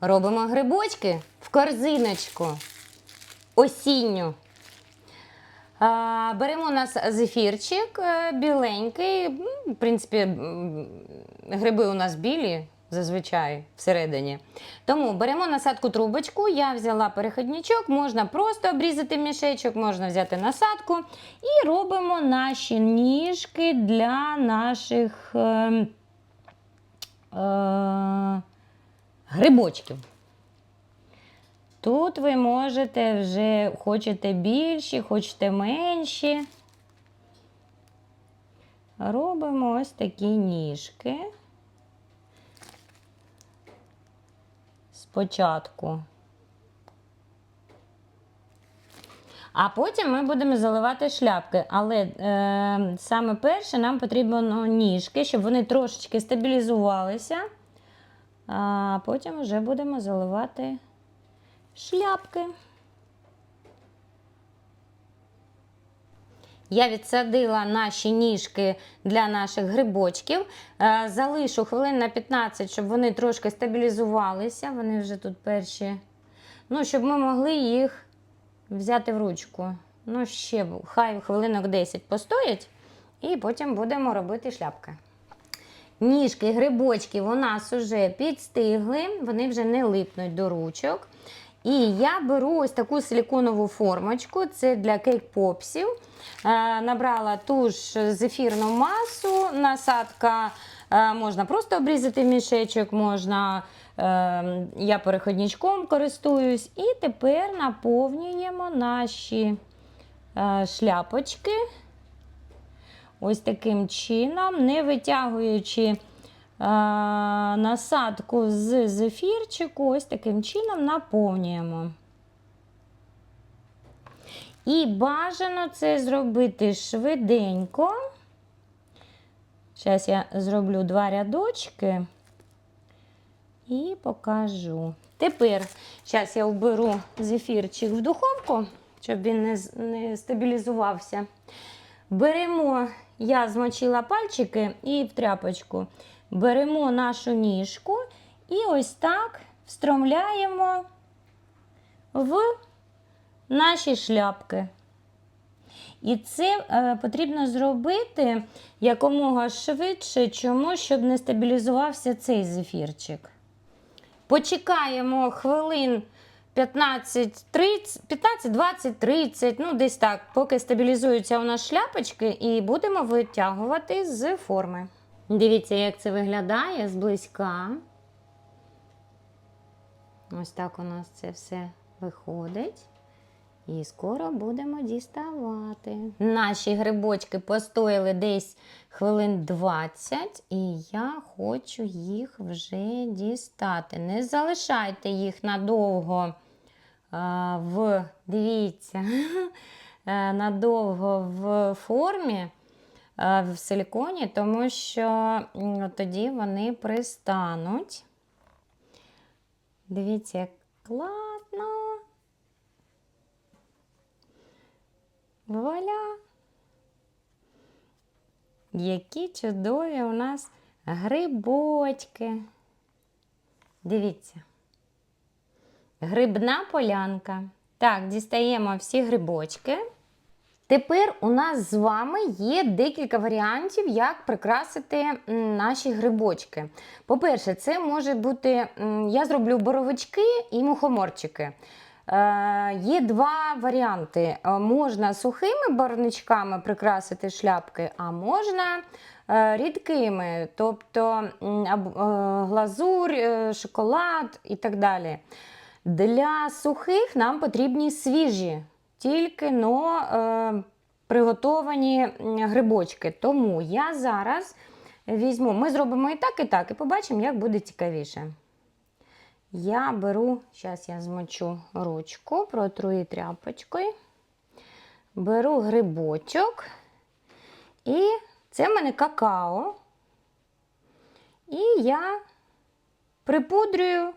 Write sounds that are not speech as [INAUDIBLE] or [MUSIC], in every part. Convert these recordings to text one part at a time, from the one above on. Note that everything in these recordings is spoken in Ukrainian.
Робимо грибочки в корзиночку осінню. Беремо у нас зефірчик е, біленький. В принципі, гриби у нас білі зазвичай всередині. Тому беремо насадку трубочку. Я взяла переходничок, можна просто обрізати мішечок, можна взяти насадку. І робимо наші ніжки для наших е, е, грибочків. Тут ви можете вже хочете більші, хочете менші. Робимо ось такі ніжки. Спочатку. А потім ми будемо заливати шляпки. Але е, саме перше нам потрібно ніжки, щоб вони трошечки стабілізувалися. А потім вже будемо заливати шляпки. Я відсадила наші ніжки для наших грибочків. Е, Залишу хвилин на 15, щоб вони трошки стабілізувалися. Вони вже тут перші. Ну, щоб ми могли їх взяти в ручку. Ну, ще хай хвилинок 10 постоять, і потім будемо робити шляпки. Ніжки, грибочки у нас вже підстигли, вони вже не липнуть до ручок. І я беру ось таку силіконову формочку, це для кейк-попсів. Е, набрала ту ж зефірну масу, насадка. е, можна просто обрізати мішечок, можна, е, я переходничком користуюсь. І тепер наповнюємо наші шляпочки. Ось таким чином, не витягуючи е, насадку з зефірчику, ось таким чином наповнюємо. І бажано це зробити швиденько. Зараз я зроблю два рядочки і покажу. Тепер, зараз я вберу зефірчик в духовку, щоб він не, не стабілізувався. Беремо, я змочила пальчики і в тряпочку. Беремо нашу ніжку і ось так встромляємо в наші шляпки. І це е, потрібно зробити якомога швидше, чому, щоб не стабілізувався цей зефірчик. Почекаємо хвилин 15, 30, 15, 20, 30, ну десь так, поки стабілізуються у нас шляпочки, і будемо витягувати з форми. Дивіться, як це виглядає зблизька. Ось так у нас це все виходить. І скоро будемо діставати. Наші грибочки постояли десь хвилин 20, і я хочу їх вже дістати. Не залишайте їх надовго в, дивіться, [LAUGHS] е, надовго в формі в силіконі, тому що тоді вони пристануть. Дивіться, як класно. Вуаля! Які чудові у нас грибочки. Дивіться. Грибна полянка. Так, дістаємо всі грибочки. Тепер у нас з вами є декілька варіантів, як прикрасити наші грибочки. По-перше, це може бути, я зроблю боровички і мухоморчики. Е, є два варіанти. Е, Можна сухими барвничками прикрасити шляпки, а можна е, рідкими, тобто глазурь, шоколад і так далі. Для сухих нам потрібні свіжі, тільки но е, приготовані грибочки. Тому я зараз візьму, ми зробимо і так, і так, і побачимо, як буде цікавіше. Я беру, зараз я змочу ручку, протру її тряпочкою. Беру грибочок. І це в мене какао. І я припудрюю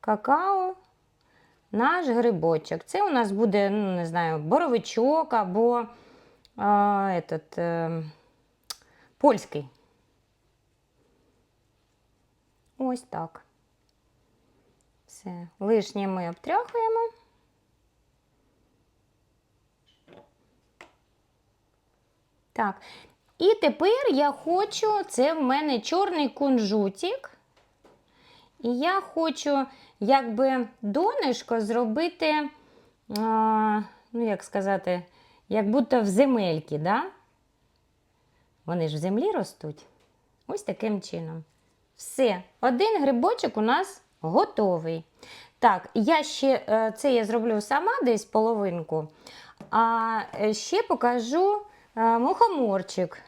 какао наш грибочок. Це у нас буде, ну, не знаю, боровичок або а, этот, е, польський. Ось так. Все, лишнє ми обтряхуємо. Так. І тепер я хочу, це в мене чорний кунжутик. І я хочу, якби донышко зробити, а, ну, як сказати, як будто в земельки, да? Вони ж в землі ростуть. Ось таким чином. Все, один грибочок у нас готовий. Так, я ще е, це я зроблю сама десь половинку. А е, ще покажу е, мухоморчик.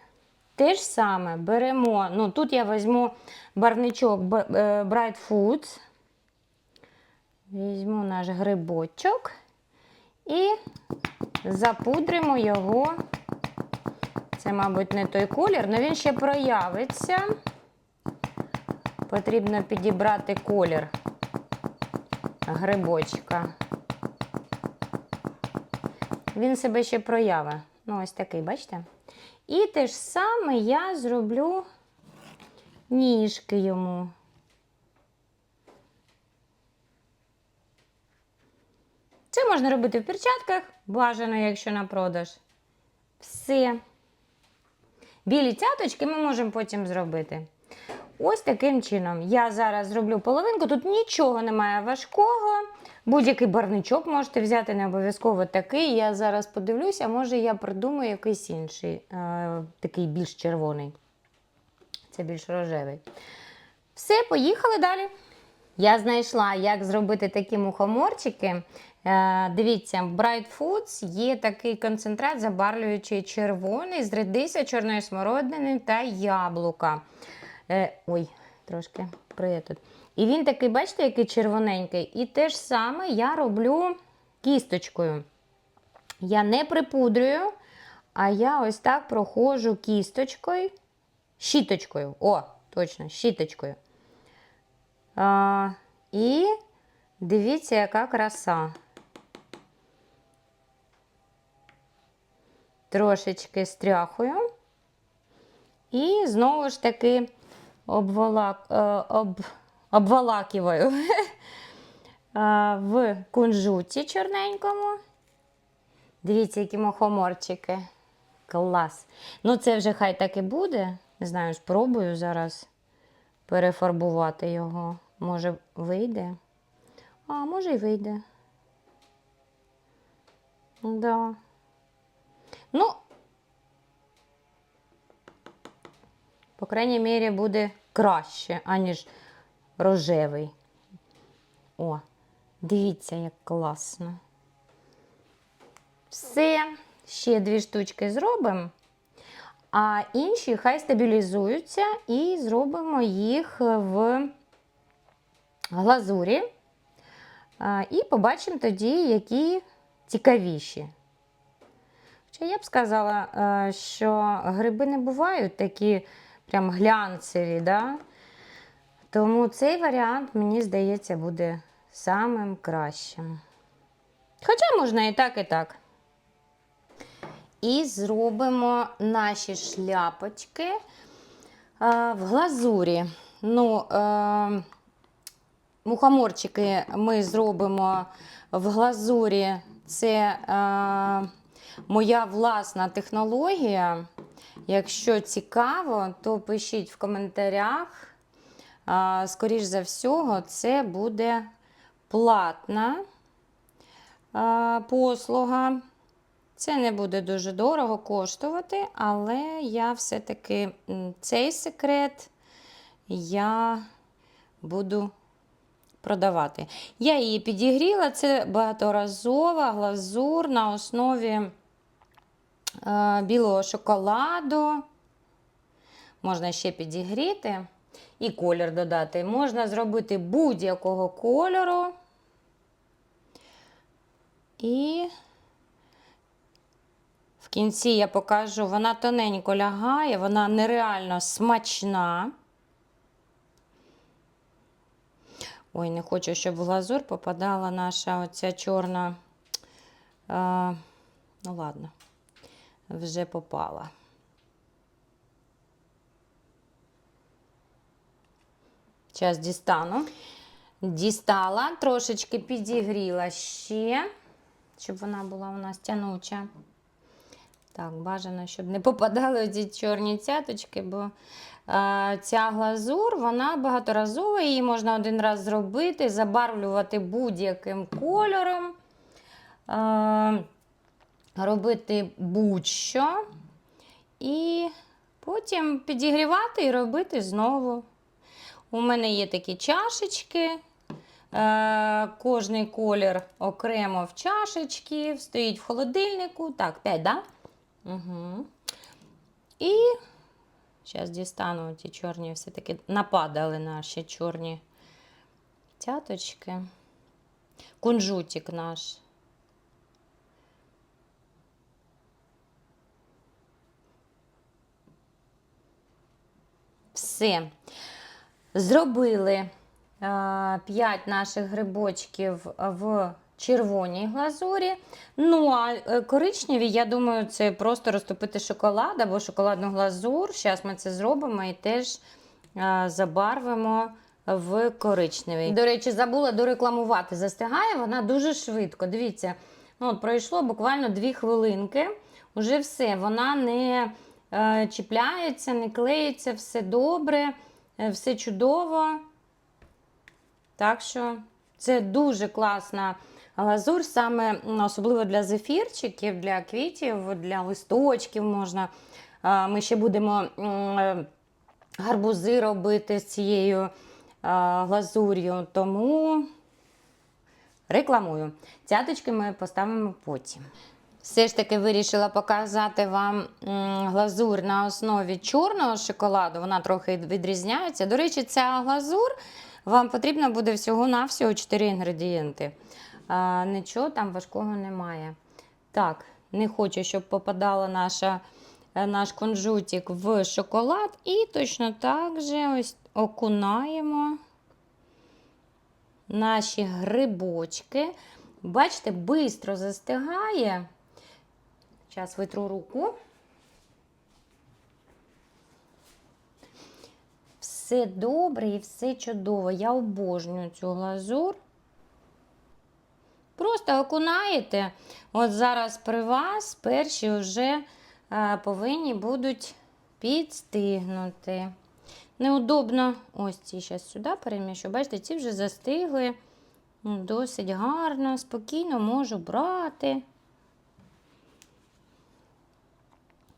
Те ж саме беремо. Ну, тут я візьму барничок е, Bright Foods. Візьму наш грибочок і запудримо його. Це, мабуть, не той колір, але він ще проявиться. Потрібно підібрати колір грибочка. Він себе ще проявить. Ну, ось такий, бачите? І те ж саме я зроблю ніжки йому. Це можна робити в перчатках, бажано, якщо на продаж. Все. Білі цяточки ми можемо потім зробити. Ось таким чином. Я зараз зроблю половинку. Тут нічого немає важкого. Будь-який барничок можете взяти, не обов'язково такий. Я зараз подивлюся, може я придумаю якийсь інший, е, такий більш червоний. Це більш рожевий. Все, поїхали далі. Я знайшла, як зробити такі мухоморчики. Е, дивіться, в Bright Foods є такий концентрат, забарвлюючий червоний з редиса, чорної смородини та яблука. Е, ой, трошки приє тут. І він такий, бачите, який червоненький. І те ж саме я роблю кісточкою. Я не припудрюю, а я ось так проходжу кісточкою, щіточкою. О, точно, щіточкою. А, і дивіться, яка краса. Трошечки стряхую. І знову ж таки обволак, е, об, обволакиваю [LAUGHS] в кунжуті чорненькому. Дивіться, які мухоморчики. Клас. Ну, це вже хай так і буде. Не знаю, спробую зараз перефарбувати його. Може, вийде? А, може, й вийде. Да. Ну, по крайній мірі, буде краще, аніж рожевий. О, дивіться, як класно. Все, ще дві штучки зробимо. А інші хай стабілізуються і зробимо їх в глазурі. І побачимо тоді, які цікавіші. Хоча я б сказала, е, що гриби не бувають такі прям глянцеві, да? Тому цей варіант, мені здається, буде самим кращим. Хоча можна і так, і так. І зробимо наші шляпочки е, в глазурі. Ну, е, мухоморчики ми зробимо в глазурі. Це е, моя власна технологія. Якщо цікаво, то пишіть в коментарях. Скоріш за всього, це буде платна послуга. Це не буде дуже дорого коштувати, але я все-таки цей секрет я буду продавати. Я її підігріла, це багаторазова глазур на основі білого шоколаду. Можна ще підігріти і колір додати. Можна зробити будь-якого кольору. І в кінці я покажу, вона тоненько лягає, вона нереально смачна. Ой, не хочу, щоб в глазур попадала наша оця чорна. А, ну, ладно, вже попала. Зараз дістану. дістала, трошечки підігріла ще, щоб вона була у нас тянуча. Так, бажано, щоб не попадали ці чорні цяточки, бо е, ця глазур, вона багаторазова, її можна один раз зробити, забарвлювати будь-яким кольором, е, робити будь-що. І потім підігрівати і робити знову. У мене є такі чашечки. Е, кожний колір окремо в чашечки, стоїть в холодильнику. Так, 5, да? Угу. І зараз дістану ті чорні, все-таки нападали наші чорні цяточки. Кунжутик наш. Все. Зробили 5 наших грибочків в червоній глазурі. Ну, а е, коричневі, я думаю, це просто розтопити шоколад або шоколадну глазур. Зараз ми це зробимо і теж е, забарвимо в коричневий. До речі, забула дорекламувати. Застигає вона дуже швидко. Дивіться, ну, от пройшло буквально 2 хвилинки. Уже все, вона не е, чіпляється, не клеїться, все добре, е, все чудово. Так що це дуже класна глазур, саме особливо для зефірчиків, для квітів, для листочків можна. Ми ще будемо е, гарбузи робити з цією глазур'ю, тому рекламую. Цяточки ми поставимо потім. Все ж таки вирішила показати вам глазур на основі чорного шоколаду. Вона трохи відрізняється. До речі, ця глазур вам потрібно буде всього-навсього 4 інгредієнти. А, нічого там важкого немає. Так, не хочу, щоб попадала наша, е, наш кунжутик в шоколад. І точно так же ось окунаємо наші грибочки. Бачите, швидко застигає. Зараз витру руку. Все добре і все чудово. Я обожнюю цю глазур. Просто окунаєте. От зараз при вас перші вже е, повинні будуть підстигнути. Неудобно, ось ці зараз сюди переміщу. Бачите, ці вже застигли. Досить гарно, спокійно можу брати.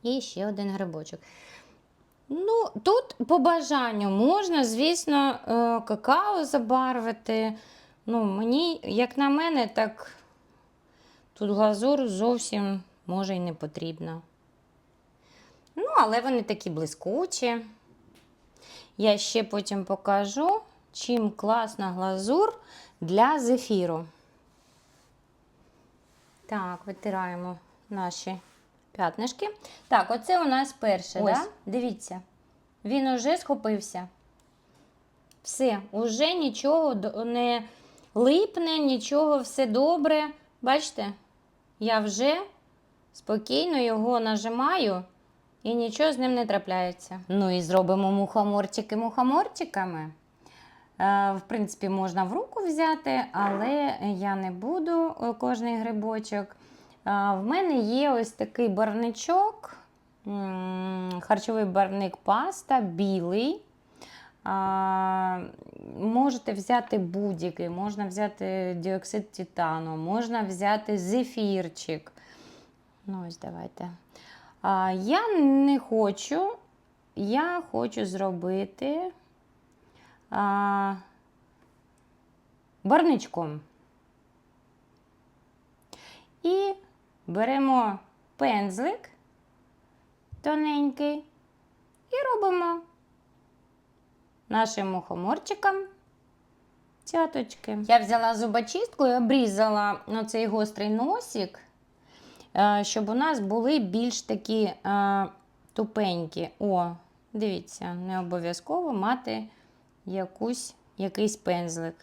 І ще один грибочок. Ну, тут по бажанню можна, звісно, е, какао забарвити. Ну, мені, як на мене, так тут глазур зовсім може і не потрібно. Ну, але вони такі блискучі. Я ще потім покажу, чим класна глазур для зефіру. Так, витираємо наші п'ятнишки. Так, оце у нас перше, Ось. да? дивіться. Він уже схопився. Все, уже нічого не липне, нічого, все добре. Бачите, я вже спокійно його нажимаю і нічого з ним не трапляється. Ну і зробимо мухоморчики мухоморчиками. Е, В принципі, можна в руку взяти, але я не буду е, кожний грибочок. В мене є ось такий барничок, харчовий барник паста, білий. Можете взяти будь-який, можна взяти діоксид титану, можна взяти зефірчик. Ну, ось давайте. Я не хочу, я хочу зробити барничком. І беремо пензлик тоненький і робимо нашим мухоморчикам цяточки. Я взяла зубочистку і обрізала цей гострий носик, е, щоб у нас були більш такі е, тупенькі. О, дивіться, не обов'язково мати якусь, якийсь пензлик.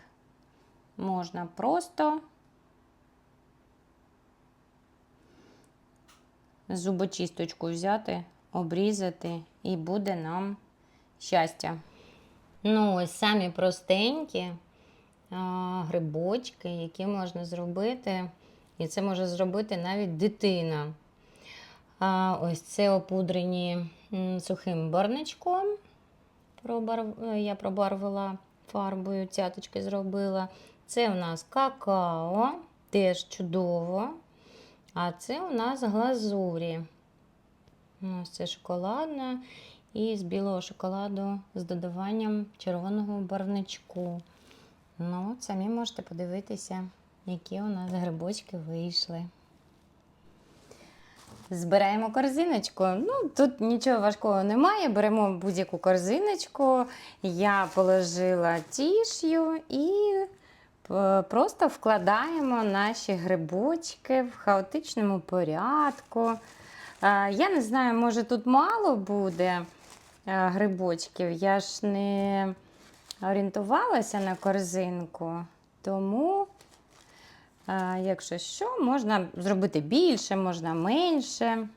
Можна просто зубочисточку взяти, обрізати, і буде нам щастя. Ну, ось самі простенькі а, грибочки, які можна зробити. І це може зробити навіть дитина. А, ось це опудрені сухим барничком. Пробарв... е, Я пробарвила фарбою, цяточки зробила. Це у нас какао, теж чудово. А це у нас глазурі. Ось це шоколадна і з білого шоколаду з додаванням червоного барвничку. Ну, самі можете подивитися, які у нас грибочки вийшли. Збираємо корзиночку. Ну, тут нічого важкого немає. Беремо будь-яку корзиночку. Я положила тіш'ю і просто вкладаємо наші грибочки в хаотичному порядку. Е, Я не знаю, може тут мало буде е, грибочків. Я ж не орієнтувалася на корзинку, тому. Якщо що, можна зробити більше, можна менше.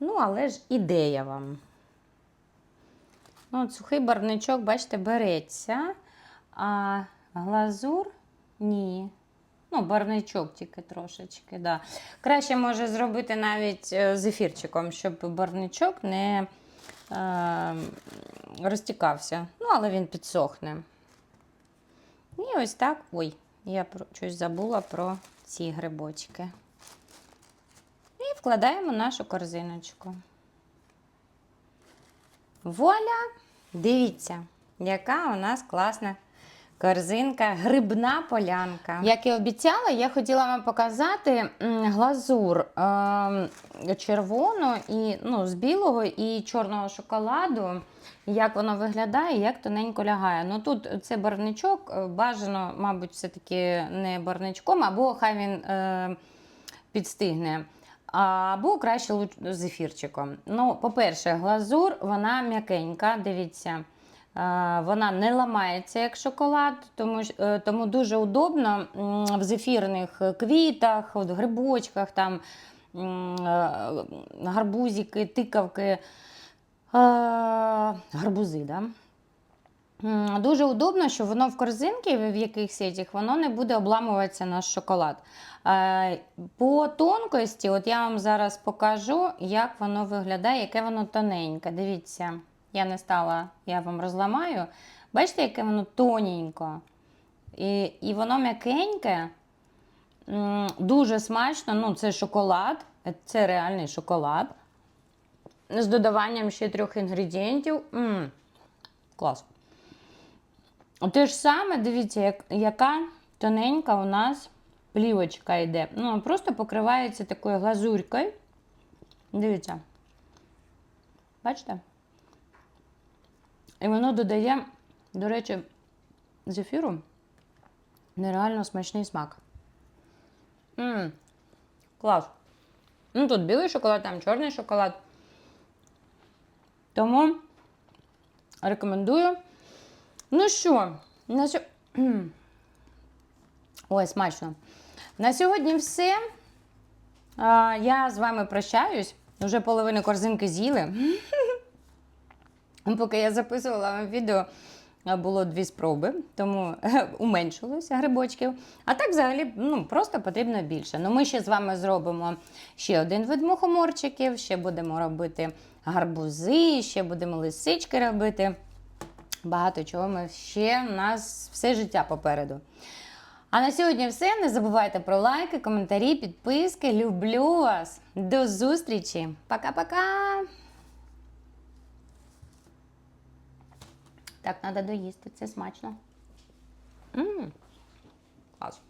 Ну, але ж ідея вам. Ну, от сухий барвничок, бачите, береться, а глазур ні. Ну, барвничок тільки трошечки, да. Краще може зробити навіть е, з ефірчиком, щоб барвничок не е, розтікався. Ну, але він підсохне. І ось так. Ой, я щось забула про ці грибочки. І вкладаємо нашу корзиночку. Вуаля! Дивіться, яка у нас класна корзинка, грибна полянка. Як і обіцяла, я хотіла вам показати глазур е, червону і ну, з білого і чорного шоколаду, як воно виглядає, як тоненько лягає. Ну тут це барвничок, е, бажано, мабуть, все-таки не барвничком, або хай він е, підстигне. Або краще луч- з ефірчиком. Ну, по-перше, глазур, вона м'якенька, дивіться. Е, Вона не ламається як шоколад, тому, е, тому дуже удобно в зефірних квітах, от грибочках, там, е, гарбузики, тикавки, е, гарбузи. Да? Дуже удобно, що воно в корзинці, в яких сетях, воно не буде обламуватися наш шоколад. Е, По тонкості, от я вам зараз покажу, як воно виглядає, яке воно тоненьке. Дивіться, я не стала, я вам розламаю. Бачите, яке воно тоненько. І, і воно м'якеньке, дуже смачно. Ну, це шоколад, це реальний шоколад. З додаванням ще трьох інгредієнтів. М, Клас. Те ж саме, дивіться, як, яка тоненька у нас плівочка йде. Ну, просто покривається такою глазурькою. Дивіться. Бачите? І воно додає, до речі, зефіру нереально смачний смак. Мм, клас. Ну, тут білий шоколад, там чорний шоколад. Тому рекомендую. Ну що, на сьо... [CLEARS THROAT] Ой, смачно. На сьогодні все. А, я з вами прощаюсь. Вже половину корзинки з'їли. [LAUGHS] Поки я записувала вам відео, було дві спроби, тому [LAUGHS] уменшилося грибочків. А так, взагалі, ну, просто потрібно більше. Ну, ми ще з вами зробимо ще один вид мухоморчиків, ще будемо робити гарбузи, ще будемо лисички робити. Багато чого ми ще у нас все життя попереду. А на сьогодні все. Не забувайте про лайки, коментарі, підписки. Люблю вас. До зустрічі. Пока-пока. Так, треба доїсти. Це смачно. М, Клас.